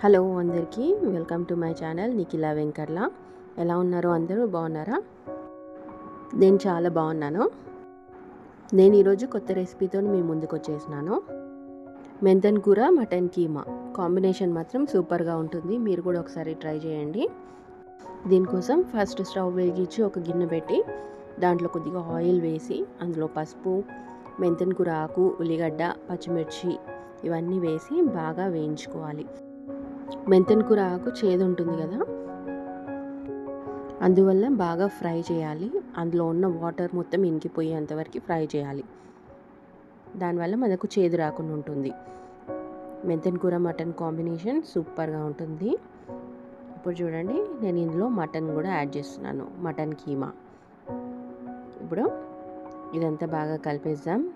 Hello అందరికీ welcome to my channel Nikhila Venkatla. ఎలా ఉన్నారు అందరూ? బాగున్నారా? నేను చాలా బాగున్నాను. నేను ఈరోజు కొత్త రెసిపీతో మీ ముందుకు వచ్చేసినాను. మెంతన్ కూర మటన్ కీమా. కాంబినేషన్ మాత్రం సూపర్గా ఉంటుంది. మీరు కూడా ఒకసారి ట్రై చేయండి. దీనికోసం ఫస్ట్ స్టవ్ వెలిగించి ఒక గిన్నె పెట్టి దాంట్లో కొద్దిగా ఆయిల్ వేసి అందులో పసుపు మెంతన్ కూర ఆకు ఉల్లిగడ్డ పచ్చిమిర్చి ఇవన్నీ వేసి బాగా వేయించుకోవాలి. మెంతన కూర ఆకు చేదు ఉంటుంది కదా. అందువల్ల బాగా ఫ్రై చేయాలి. అందులో ఉన్న వాటర్ మొత్తం ఇంకిపోయేంతవరకు ఫ్రై చేయాలి. దానివల్ల మనకు చేదు రాకుండా ఉంటుంది. మెంతన్ కూర మటన్ కాంబినేషన్ సూపర్గా ఉంటుంది. ఇప్పుడు చూడండి నేను ఇందులో మటన్ కూడా యాడ్ చేస్తున్నాను. మటన్ కీమా. ఇప్పుడు ఇదంతా బాగా కలిపేద్దాం.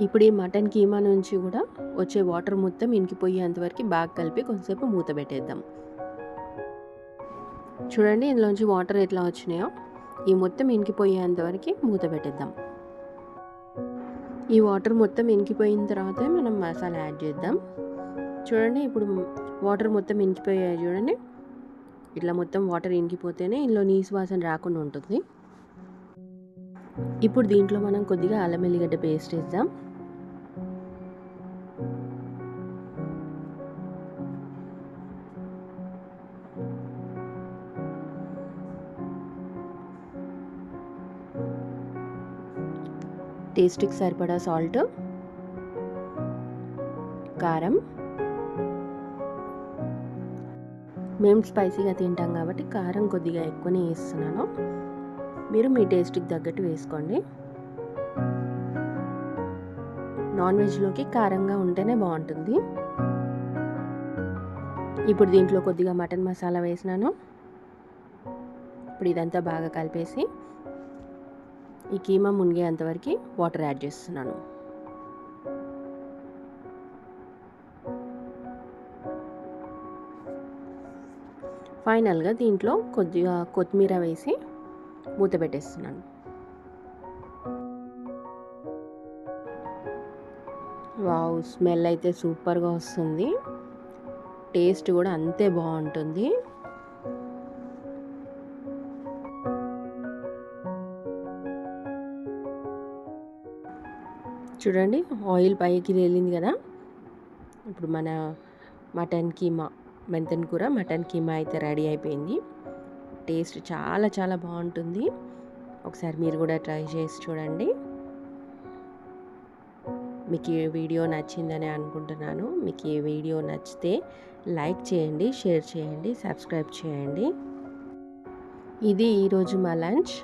ఇప్పుడు ఈ మటన్ కీమా నుంచి కూడా వచ్చే వాటర్ మొత్తం ఇంకిపోయేంతవరకు బాగా కలిపి కొంతసేపు మూత పెట్టేద్దాం. చూడండి ఇందులోంచి వాటర్ ఎట్లా వచ్చినాయో. ఈ మొత్తం ఇంకిపోయేంతవరకు మూత పెట్టేద్దాం. ఈ వాటర్ మొత్తం ఇంకిపోయిన తర్వాత మనం మసాలా యాడ్ చేద్దాం. చూడండి ఇప్పుడు వాటర్ మొత్తం ఇంకిపోయాయి చూడండి. ఇట్లా మొత్తం వాటర్ ఇంకిపోతేనే ఇందులో నీసు వాసన రాకుండా ఉంటుంది. ఇప్పుడు దీంట్లో మనం కొద్దిగా అల్లం ఎల్లిగడ్డ పేస్ట్ వేద్దాం. టేస్ట్కి సరిపడా సాల్ట్ కారం. మేము స్పైసీగా తింటాం కాబట్టి కారం కొద్దిగా ఎక్కువనే వేస్తున్నాను. మీరు మీ టేస్ట్కి తగ్గట్టు వేసుకోండి. నాన్ వెజ్లోకి కారంగా ఉంటేనే బాగుంటుంది. ఇప్పుడు దీంట్లో కొద్దిగా మటన్ మసాలా వేసినాను. ఇప్పుడు ఇదంతా బాగా కలిపేసి ఈ కీమా మునిగేంతవరకు వాటర్ యాడ్ చేస్తున్నాను. ఫైనల్గా దీంట్లో కొద్దిగా కొత్తిమీర వేసి మూత పెట్టేస్తున్నాను. వావ్ స్మెల్ అయితే సూపర్గా వస్తుంది. టేస్ట్ కూడా అంతే బాగుంటుంది. చూడండి ఆయిల్ పైకి తేలింది కదా. ఇప్పుడు మన మటన్ కీమా మెంతన్ కూర మటన్ కీమా అయితే రెడీ అయిపోయింది. టేస్ట్ చాలా చాలా బాగుంటుంది. ఒకసారి మీరు కూడా ట్రై చేసి చూడండి. మీకు ఈ వీడియో నచ్చిందని అనుకుంటున్నాను. మీకు ఈ వీడియో నచ్చితే లైక్ చేయండి షేర్ చేయండి సబ్స్క్రైబ్ చేయండి. ఇది ఈరోజు మా లంచ్.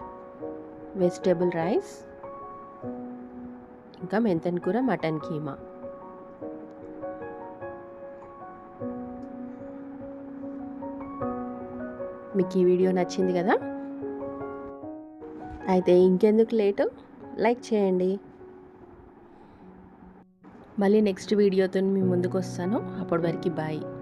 Vegetable rice. ఇంకా మెంతన్ కూర మటన్ కీమా. మీకు ఈ వీడియో నచ్చింది కదా? అయితే ఇంకెందుకు లేటు? లైక్ చేయండి. మళ్ళీ నెక్స్ట్ వీడియోతో మీ ముందుకు వస్తాను. అప్పటి వరకు బాయ్.